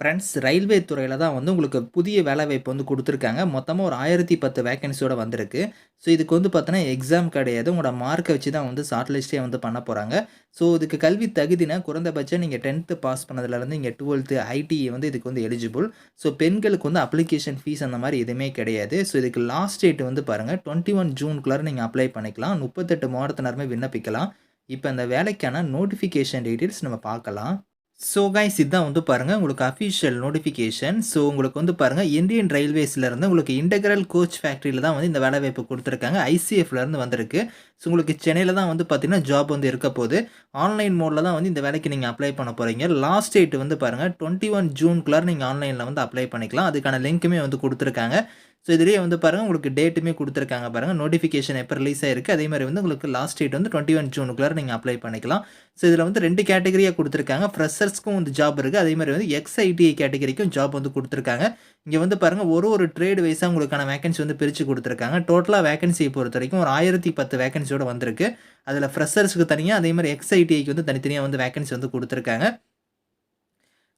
Friends railway துறையில் தான் வந்து உங்களுக்கு புதிய வேலைவாய்ப்பு வந்து கொடுத்துருக்காங்க மொத்தமாக ஒரு 1010 வேக்கன்சியோட வந்திருக்கு. ஸோ இதுக்கு வந்து பார்த்தீங்கன்னா, எக்ஸாம் கிடையாது. உங்களோட மார்க்கை வச்சு தான் வந்து ஷார்ட் லிஸ்ட்டே வந்து பண்ண போகிறாங்க ஸோ இதுக்கு கல்வி தகுதினா குறைந்தபட்சம் நீங்கள் டென்த்து பாஸ் பண்ணதுலேருந்து இங்கே டுவெல்த்து ஐடிஐ வந்து இதுக்கு வந்து எலிஜிபிள். ஸோ பெண்களுக்கு வந்து அப்ளிகேஷன் ஃபீஸ் அந்த மாதிரி எதுவுமே கிடையாது. ஸோ இதுக்கு லாஸ்ட் டேட் வந்து பாருங்க 21 ஜூன்குள்ளார நீங்கள் அப்ளை பண்ணிக்கலாம். 38 மாவட்டத்தினருமே விண்ணப்பிக்கலாம். இப்போ இந்த வேலைக்கான நோட்டிஃபிகேஷன் டீட்டெயில்ஸ் நம்ம பார்க்கலாம். ஸோ கைஸ் இதுதான் வந்து பாருங்கள் உங்களுக்கு அஃபிஷியல் நோட்டிஃபிகேஷன். ஸோ உங்களுக்கு வந்து பாருங்கள் இந்தியன் ரயில்வேஸ்லேருந்து உங்களுக்கு இன்டெக்ரல் கோச் ஃபேக்ட்ரியில் தான் வந்து இந்த வேலைவாய்ப்பு கொடுத்துருக்காங்க ஐசிஎஃப்லேருந்து வந்திருக்கு. ஸோ உங்களுக்கு சென்னையில் தான் வந்து பார்த்தீங்கன்னா, ஜாப் வந்து இருக்க போது. ஆன்லைன் மோடில் தான் வந்து இந்த வேலைக்கு நீங்கள் அப்ளை பண்ண போகிறீங்க லாஸ்ட் டேட் வந்து பாருங்கள் டுவெண்ட்டி ஒன் ஜூன்குள்ளார் நீங்கள் ஆன்லைனில் வந்து அப்ளை பண்ணிக்கலாம். அதுக்கான லிங்க்குமே வந்து கொடுத்துருக்காங்க ஸோ இதுலேயே வந்து பாருங்கள் உங்களுக்கு டேட்டுமே கொடுத்துருக்காங்க பாருங்கள் நோட்டிஃபிகேஷன் எப்போ ரிலீஸ் ஆயிருக்கு. அதே மாதிரி வந்து உங்களுக்கு லாஸ்ட் டேட் வந்து 21 ஜூனுக்குள்ளார நீங்கள் அப்ளை பண்ணிக்கலாம். ஸோ இதில் வந்து ரெண்டு கேட்டகரியாக கொடுத்துருக்காங்க ஃப்ரெஷர்ஸ்க்கும் வந்து ஜாப் இருக்குது அதே மாதிரி வந்து எக்ஸ்ஐடிஐ கேட்டகரிக்கும் ஜாப் வந்து கொடுத்துருக்காங்க இங்கே வந்து பாருங்க ஒரு ஒரு ட்ரேடு வைஸாக உங்களுக்கான வேகன்சி வந்து பிரித்து கொடுத்துருக்காங்க டோட்டலாக வேகன்சியை பொறுத்த வரைக்கும் ஒரு ஆயிரத்தி பத்து வேகன்சியோடு வந்திருக்கு. அதில் ஃப்ரெஷர்ஸுக்கு தனியாக அதே மாதிரி எக்ஸ்ஐடிஐக்கு வந்து தனித்தனியாக வந்து வேகன்சி வந்து கொடுத்துருக்காங்க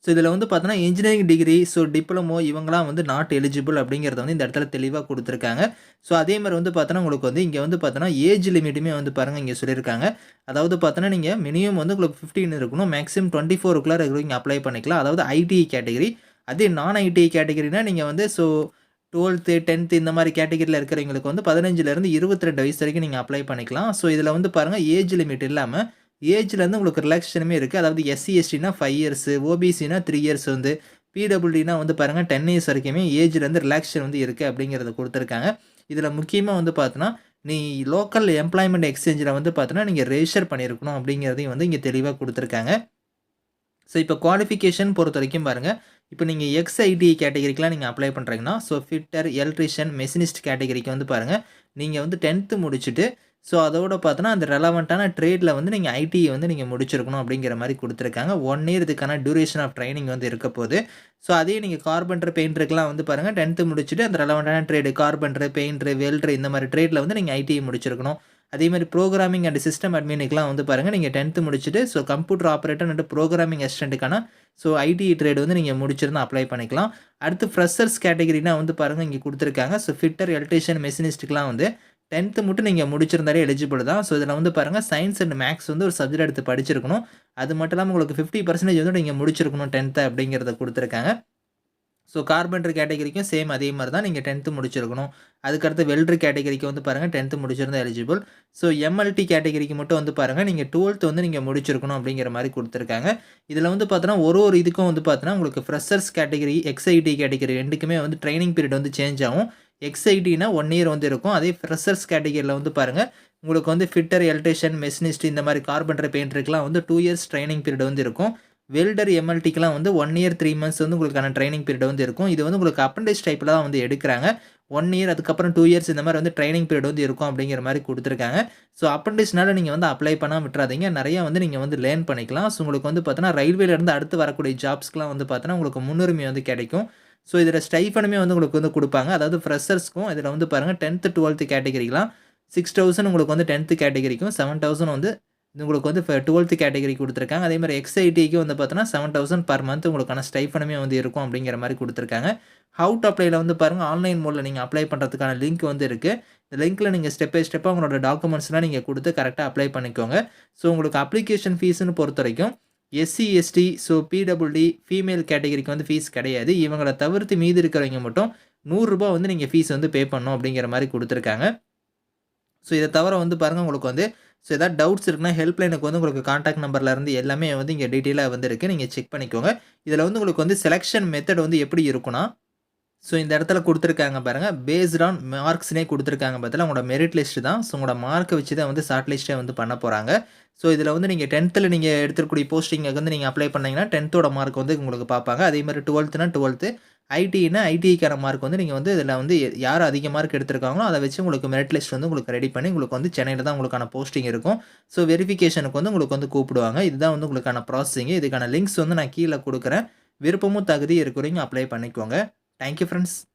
ஸோ இதில் வந்து பார்த்தோன்னா இன்ஜினியரிங் டிகிரி, ஸோ டிப்ளமோ இவங்களாம் வந்து நாட் எலிஜிபிள் அப்படிங்கிறத வந்து இந்த இடத்துல தெளிவாக கொடுத்துருக்காங்க ஸோ அதே மாதிரி வந்து பார்த்தோன்னா, உங்களுக்கு வந்து இங்கே வந்து பார்த்தோன்னா, ஏஜ் லிமிட்டுமே வந்து பாருங்கள் இங்கே சொல்லியிருக்காங்க. அதாவது பார்த்தோன்னா, நீங்கள் மினிமம் வந்து உங்களுக்கு 15 இருக்கணும். மேக்ஸிமம் 24க்குள்ளார இருக்கிறவங்க அப்ளை பண்ணிக்கலாம். அதாவது ஐடிஐ கேட்டகரி. அதே நான் ஐடிஐ கேட்டகரினா நீங்கள் வந்து ஸோ 12த், 10த் இந்த மாதிரி கேட்டகரியில் இருக்கிறவங்களுக்கு வந்து 15லேருந்து 22 வயசு வரைக்கும் நீங்கள் அப்ளை பண்ணிக்கலாம். ஸோ இதில் வந்து பாருங்கள் ஏஜ் லிமிட் இல்லாமல் ஏஜ்லேருந்து உங்களுக்கு ரிலாக்ஸேஷனுமே இருக்குது அதாவது எஸ்சி, எஸ்டினா ஃபைவ் இயர்ஸ், ஓபிசினா த்ரீ இயர்ஸ் வந்து, பிடபிள்யூடினா வந்து பாருங்க 10 இயர்ஸ் வரைக்குமே ஏஜ்லேருந்து ரிலாக்ஸேஷன் வந்து இருக்கு அப்படிங்கிறத கொடுத்துருக்காங்க. இதில் முக்கியமாக வந்து பார்த்தோன்னா, நீ லோக்கல் எம்ப்ளாய்மெண்ட் எக்ஸ்சேஞ்சில் வந்து பார்த்தோன்னா, நீங்கள் ரெஜிஸ்டர் பண்ணியிருக்கணும் அப்படிங்கிறதையும் வந்து இங்கே தெளிவாக கொடுத்துருக்காங்க. ஸோ இப்போ குவாலிஃபிகேஷன் பொறுத்த வரைக்கும் பாருங்கள் இப்போ நீங்கள் எக்ஸ்ஐடி கேட்டகரிக்கெலாம் நீங்கள் அப்ளை பண்ணுறீங்கன்னா ஸோ ஃபிட்டர், எலக்ட்ரிஷியன் மெஷினிஸ்ட் கேட்டகரிக்கு வந்து பாருங்கள் நீங்கள் வந்து 10த் முடிச்சுட்டு, ஸோ அதோட பார்த்தோன்னா, அந்த ரெலவெண்ட்டான ட்ரேடில் வந்து நீங்கள் ஐடிஐ வந்து நீங்கள் முடிச்சிருக்கணும் அப்படிங்கிற மாதிரி கொடுத்துருக்காங்க ஒன் இயர் இதுக்கான டியூரேஷன் ஆஃப் ட்ரைனிங் வந்து இருக்க போது. ஸோ அதே நீங்கள் கார்பெண்டர், பெயிண்டருக்குலாம் வந்து பாருங்க 10த் முடிச்சுட்டு அந்த ரெலவெண்ட்டான ட்ரேடு கார்பெண்டர், பெயிண்டர், வெல்டர் இந்த மாதிரி ட்ரேடில் வந்து நீங்கள் ஐடிஐ முடிச்சிருக்கணும். அதே மாதிரி ப்ரோக்ராமிங் அண்ட் சிஸ்டம் அட்மினுக்குலாம் வந்து பாருங்கள் நீங்கள் டென்த்து முடிச்சுட்டு, so computer operator and programming அசிஸ்டன்ட்க்கான so IT trade வந்து நீங்கள் முடிச்சிருந்தா அப்ளை பண்ணிக்கலாம். அடுத்து ஃப்ரெஷர்ஸ் கேட்டகரினா வந்து பாருங்கள் இங்கே கொடுத்துருக்காங்க ஸோ ஃபிட்டர், எலக்ட்ரீஷியன், மெஷினிஸ்ட்டுக்குலாம் வந்து 10த் மட்டும் நீங்கள் முடிச்சிருந்தாலே எலிஜிபிள் தான். ஸோ இதில் வந்து பாருங்கள் சயின்ஸ் அண்ட் மேக்ஸ் வந்து ஒரு சப்ஜெக்ட் எடுத்து படிச்சிருக்கணும். அது மட்டும் இல்லாமல் உங்களுக்கு 50% வந்து நீங்கள் முடிச்சிருக்கணும் 10த்த அப்படிங்கிறத கொடுத்துருக்காங்க ஸோ கார்பெண்டர் கேட்டகரிக்கும் சேம் அதே மாதிரி தான். நீங்கள் டென்த்து முடிச்சிருக்கணும். அதுக்கடுத்து வெல்டர் கேட்டகரிக்கு வந்து பாருங்க 10த் முடிச்சிருந்தா எலிஜிபிள். ஸோ எம்எல்டி கேட்டகரிக்கு மட்டும் வந்து பாருங்கள் நீங்கள் டுவெல்த் வந்து நீங்கள் முடிச்சிருக்கணும் அப்படிங்கிற மாதிரி கொடுத்துருக்காங்க இதில் வந்து பார்த்தோன்னா, ஒரு ஒரு இதுக்கும் வந்து பார்த்தோன்னா, உங்களுக்கு ஃப்ரெஷர்ஸ் கேட்டகரி, எக்ஸ்ஐடி கேட்டகரி ரெண்டுக்குமே வந்து ட்ரைனிங் பீரியட் வந்து சேஞ்ச் ஆகும். எக்ஸ்ஐடினா ஒன் இயர் வந்து இருக்கும். அதே ஃப்ரெஷர்ஸ் கேட்டகரியில் வந்து பாருங்கள் உங்களுக்கு வந்து ஃபிட்டர், எலக்ட்ரிஷியன் மெஷினிஸ்ட் இந்த மாதிரி கார்பெண்டர், பெயிண்டருக்குலாம் வந்து டூ இயர்ஸ் ட்ரைனிங் பீரியட் வந்து இருக்கும். வெல்டர், எம்எல்டிக்கெலாம் வந்து ஒன் இயர் த்ரீ மந்த்ஸ் வந்து உங்களுக்கான ட்ரைனிங் பீரியட் வந்து இருக்கும். இது வந்து உங்களுக்கு அப்ரன்டிஸ் டைப்பில் தான் வந்து எடுக்கிறாங்க ஒன் இயர் அதுக்கப்புறம் டூ இயர்ஸ் இந்த மாதிரி வந்து ட்ரைனிங் பீரியட் வந்து இருக்கும் அப்படிங்கிற மாதிரி கொடுத்துருக்காங்க ஸோ அப்ரன்டிஸ்னால நீங்கள் வந்து அப்ளை பண்ணால் விட்றாதீங்க. நிறையா வந்து நீங்கள் வந்து லேர்ன் பண்ணிக்கலாம். ஸோ உங்களுக்கு வந்து பார்த்தோன்னா, ரயில்வேலேருந்து அடுத்து வரக்கூடிய ஜாப்ஸ்க்குலாம் வந்து பார்த்தோன்னா, உங்களுக்கு முன்னுரிமை வந்து கிடைக்கும். ஸோ இதில் ஸ்டைஃபனுமே வந்து உங்களுக்கு வந்து கொடுப்பாங்க. அதாவது ஃப்ரெஷர்ஸ்க்கும் இதில் வந்து பாருங்க 10த், 12த் கேட்டகரிக்குலாம் 6000 உங்களுக்கு வந்து 10த் கேட்டகரிக்கும், 7000 வந்து உங்களுக்கு வந்து டுவெல்த்து 12த் கொடுத்துருக்காங்க. அதே மாதிரி எக்ஸ்ஐடிக்கு வந்து பார்த்தோன்னா, செவன் தௌசண்ட் பர் மந்த் உங்களுக்கான ஸ்டைஃபனுமே வந்து இருக்கும் அப்படிங்கிற மாதிரி கொடுத்துருக்காங்க. ஹவ் டூ அப்ளைல வந்து பாருங்கள் ஆன்லைன் மோட்ல நீங்கள் அப்ளை பண்ணுறதுக்கான லிங்க் வந்து இருக்குது இந்த லிங்க்கில் நீங்கள் ஸ்டெப் பை ஸ்டெப்பாக உங்களோட டாக்குமெண்ட்ஸ்லாம் நீங்கள் கொடுத்து கரெக்டாக அப்ளை பண்ணிக்கோங்க. ஸோ உங்களுக்கு அப்ளிகேஷன் ஃபீஸுன்னு பொறுத்த வரைக்கும் SC, ST, so PWD, female கேட்டகரிக்கு வந்து ஃபீஸ் கிடையாது. இவங்களை தவிர்த்து மீதி இருக்கிறவங்க மட்டும் நூறுரூபா வந்து நீங்கள் ஃபீஸ் வந்து பே பண்ணணும் அப்படிங்கிற மாதிரி கொடுத்துருக்காங்க ஸோ இதை தவிர வந்து பாருங்கள் உங்களுக்கு வந்து ஸோ எதாவது டவுட்ஸ் இருக்குன்னா, ஹெல்ப்லைனுக்கு வந்து உங்களுக்கு காண்டாக்ட் நம்பர்லேருந்து எல்லாமே வந்து இங்கே டீட்டெயிலாக வந்து இருக்குது நீங்கள் செக் பண்ணிக்கோங்க. இதில் வந்து உங்களுக்கு வந்து செலெக்ஷன் மெத்தட் வந்து எப்படி இருக்குன்னா, ஸோ இந்த இடத்துல கொடுத்துருக்காங்க பாருங்கள் பேஸ்ட் ஆன் மார்க்ஸ்னே கொடுத்துருக்காங்க பார்த்தீங்களா, உங்களோட மெரிட் லிஸ்ட் தான். ஸோ உங்களோட மார்க்கை வச்சு தான் வந்து ஷார்ட் லிஸ்ட்டே வந்து பண்ண போகிறாங்க ஸோ இதில் வந்து நீங்கள் டென்த்தில் நீங்கள் எடுத்துக்கூடிய போஸ்டிங்கை வந்து நீங்கள் அப்ளை பண்ணீங்கன்னா, 10த்தோட மார்க் வந்து உங்களுக்கு பார்ப்பாங்க. அதே மாதிரி டுவெல்த்துனா டுவெல்த்து ஐடினா ஐடிஐக்கான மார்க் வந்து நீங்கள் வந்து இதில் வந்து யார் அதிக மார்க் எடுத்திருக்காங்களோ, அதை வச்சு உங்களுக்கு மெரிட் லிஸ்ட் வந்து உங்களுக்கு ரெடி பண்ணி உங்களுக்கு வந்து சென்னையில் தான் உங்களுக்கான போஸ்டிங் இருக்கும். ஸோ வெரிஃபிகேஷனுக்கு வந்து உங்களுக்கு வந்து கூப்பிடுவாங்க. இதுதான் வந்து உங்களுக்கான ப்ராசஸிங். இதுக்கான லிங்க்ஸ் வந்து நான் கீழே கொடுக்குறேன் விருப்பமும் தகுதி இருக்கிறவங்க அப்ளை பண்ணிக்கோங்க. Thank you, friends.